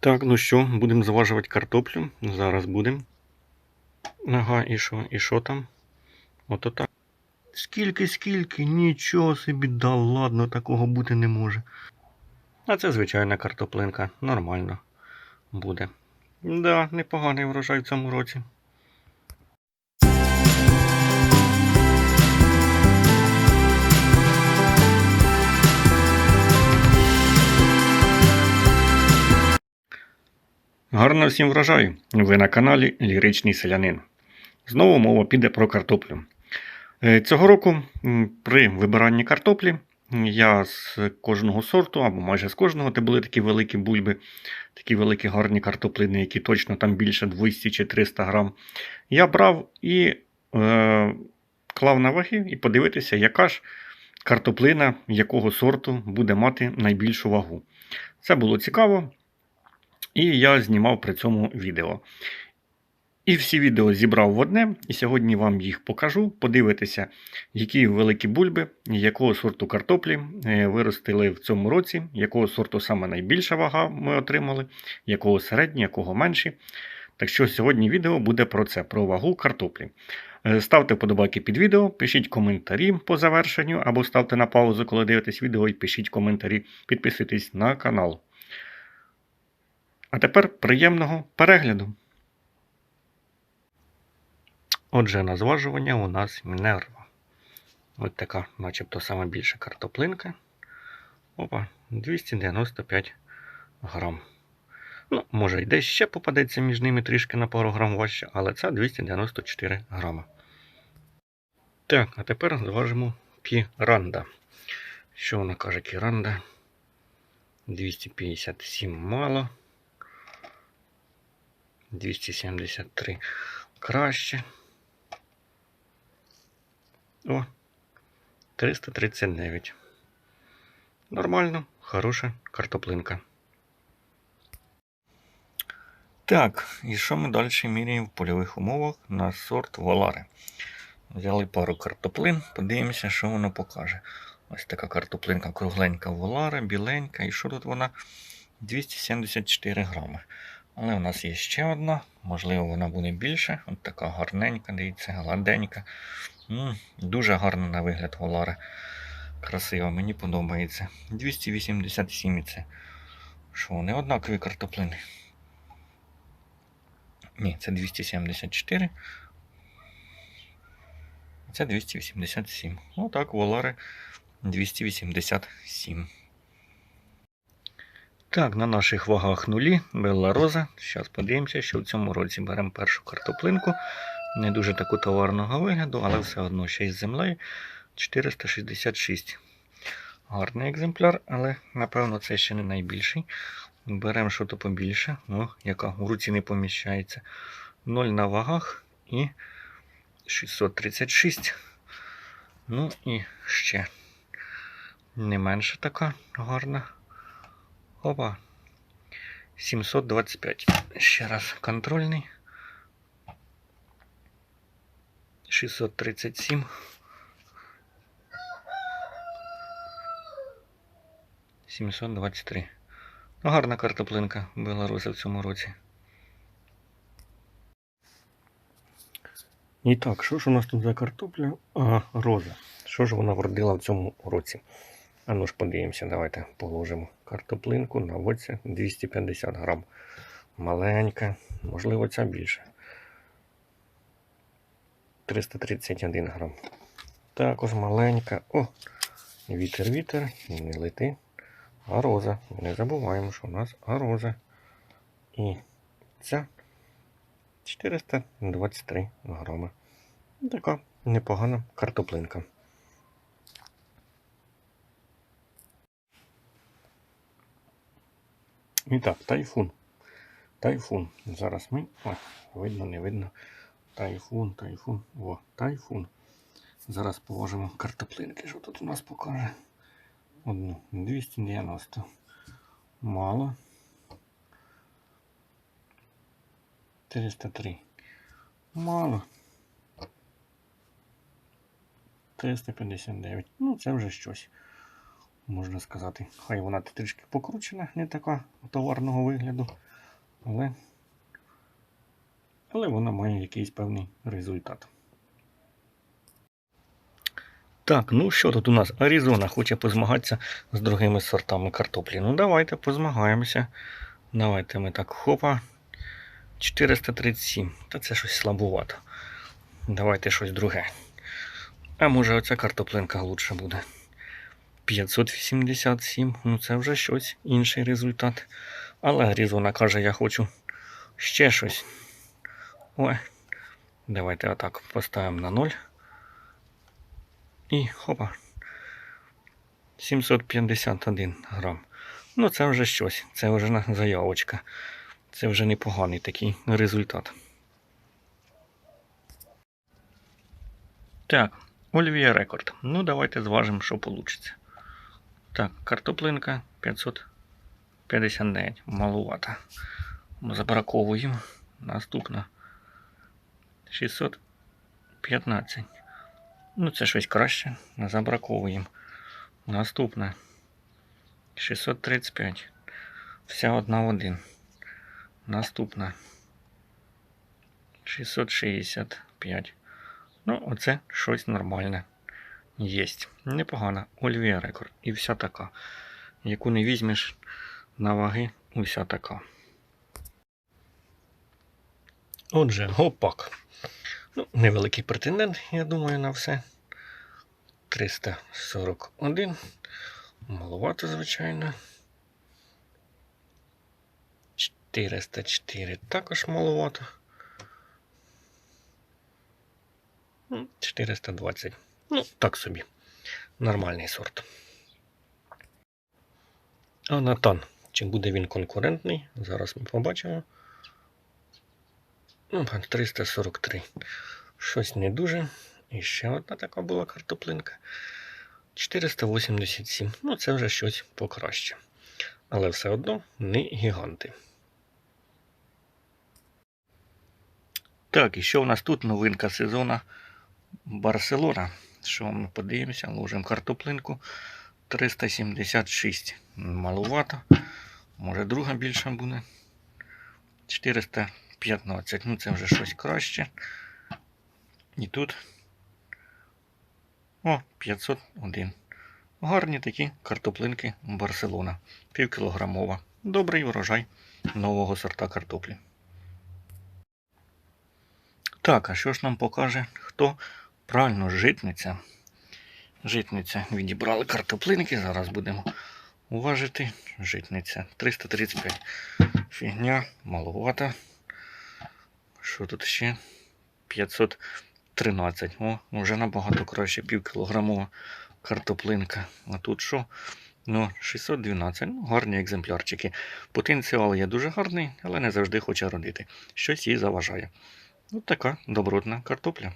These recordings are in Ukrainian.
Так, ну що, будемо зважувати картоплю. Зараз будемо. Ага, і що? І що там? Ото так. Скільки, скільки? Нічого собі да ладно, такого бути не може. А це звичайна картоплинка. Нормально буде. Да, непоганий врожай в цьому році. Гарно всім врожаю! Ви на каналі Ліричний Селянин. Знову мова піде про картоплю. Е, Цього року при вибиранні картоплі я з кожного сорту, або майже з кожного, де були такі великі бульби, такі великі гарні картоплини, які точно там більше 200 чи 300 грам, я брав і е, клав на ваги і подивитися, яка ж картоплина якого сорту буде мати найбільшу вагу. Це було цікаво. І я знімав при цьому відео. І всі відео зібрав в одне, і сьогодні вам їх покажу. Подивитися, які великі бульби, якого сорту картоплі е, виростили в цьому році, якого сорту саме найбільша вага ми отримали, якого середні, якого менші. Так що сьогодні відео буде про це, про вагу картоплі. Е, Ставте вподобайки під відео, пишіть коментарі по завершенню, або ставте на паузу, коли дивитесь відео, і пишіть коментарі, підписуйтесь на канал. А тепер приємного перегляду. Отже, на зважування у нас Мінерва. Ось така, начебто, сама більша картоплинка. Опа, 295 грам. Ну, може, і десь ще попадеться між ними трішки на пару грам важче, але це 294 грама. Так, а тепер зважимо кіранда. Що вона каже кіранда? 257 мало. 273 краще. О, 339. Нормально, хороша картоплинка. Так, і що ми далі міряємо в польових умовах на сорт Волари? Взяли пару картоплин, подивимося, що воно покаже. Ось така картоплинка кругленька Волара, біленька. І що тут вона? 274 грами. Але у нас є ще одна, можливо, вона буде більше. От така гарненька, дивіться, гладенька. М, Дуже гарна на вигляд Волара. Красива, мені подобається. 287 і це. Що, вони однакові картоплини? Ні, це 274. Це 287. Отак, Волари 287. Так, на наших вагах нулі, Белла Роза. Зараз подивимося, що в цьому році беремо першу картоплинку. Не дуже таку товарного вигляду, але все одно ще із землею 466. Гарний екземпляр, але напевно це ще не найбільший. Беремо щось побільше, О, яка в руці не поміщається. 0 на вагах і 636. Ну і ще не менше така гарна. Опа. 725. Ще раз контрольний. 637. Сімсот двадцять три. Ну, гарна картоплинка Беларуса в цьому році. І так, що ж у нас тут за картопля? А, роза. Що ж вона вродила в цьому році? А ну ж подивимося, давайте положимо картоплинку на оці 250 грам. Маленька, можливо, ця більше. 331 грам. Також маленька. О! Вітер, вітер, не лети. Ароза. Не забуваємо, що у нас ароза. І ця 423 грами. Така непогана картоплинка. І так, тайфун. Тайфун. Зараз ми. О, видно, не видно. Тайфун, тайфун. О, тайфун. Зараз положимо картоплинки. Що тут у нас покаже? Одну. 290. Мало. 403. Мало. 359. Ну, це вже щось. Можна сказати. Хай вона трішки покручена, не така товарного вигляду, але, але вона має якийсь певний результат. Так, ну що тут у нас? Аризона хоче позмагатися з другими сортами картоплі. Ну давайте позмагаємося. Давайте ми так хопа. 437. Та це щось слабувато. Давайте щось друге. А може оця картоплинка лучше буде. 587. Ну це вже щось, інший результат. Але Аризона каже, я хочу ще щось. Ой. Давайте отак поставимо на 0. І хопа. 751 грам. Ну, це вже щось. Це вже заявочка. Це вже непоганий такий результат. Так, Олівія рекорд. Ну, давайте зважимо, що вийде. Так, картоплинка 559. Малувата. Забраковуємо. Наступна 615. Ну, це щось краще. Забраковуємо. Наступне 635. Вся одна в один. Наступна 665. Ну, оце щось нормальне. Єсть. Непогано. Ольвія рекорд. І вся така. Яку не візьмеш на ваги, уся така. Отже, гопак. Ну, невеликий претендент, я думаю, на все. 341. Маловато, звичайно. 404 також маловато. Ну, 420. Ну, так собі. Нормальний сорт. А Натан. Чи буде він конкурентний? Зараз ми побачимо. Ну, 343. Щось не дуже. І ще одна така була картоплинка. 487. Ну, це вже щось покраще. Але все одно не гіганти. Так, і що у нас тут новинка сезону Барселона. Що ми подивимося, ложимо картоплинку 376. Малувато. Може друга більша буде. 415. Ну це вже щось краще. І тут. О, 501. Гарні такі картоплинки Барселона. Півкілограмова. Добрий врожай нового сорта картоплі. Так, а що ж нам покаже, хто правильно житниця? Житниця. Відібрали картоплинки. Зараз будемо уважити. Житниця. 335. Фігня, маловато. Що тут ще? 513. О, вже набагато краще півкілограмова картоплинка. А тут що? Ну, 612. Ну, гарні екземплярчики. Потенціал є дуже гарний, але не завжди хоче родити. Щось їй заважає. Ось така добротна картопля.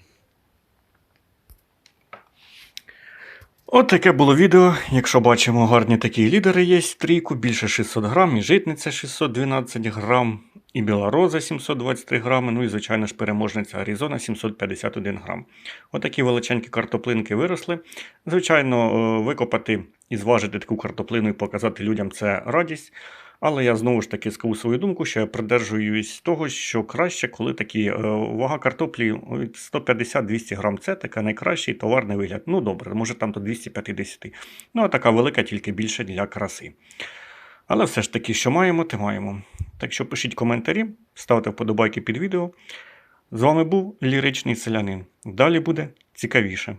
От таке було відео. Якщо бачимо, гарні такі лідери є трійку, більше 600 грам, і житниця 612 грам, і білороза 723 грами, ну і, звичайно ж, переможниця Аризона 751 грам. Отакі величенькі картоплинки виросли. Звичайно, е, викопати і зважити таку картоплину і показати людям це радість. Але я знову ж таки скажу свою думку, що я придержуюсь того, що краще, коли такі е, вага картоплі від 150-200 грам. Це таке найкращий товарний вигляд. Ну добре, може там до 250. Ну, а така велика, тільки більше для краси. Але все ж таки, що маємо, те маємо. Так що пишіть коментарі, ставте вподобайки під відео. З вами був ліричний селянин. Далі буде цікавіше.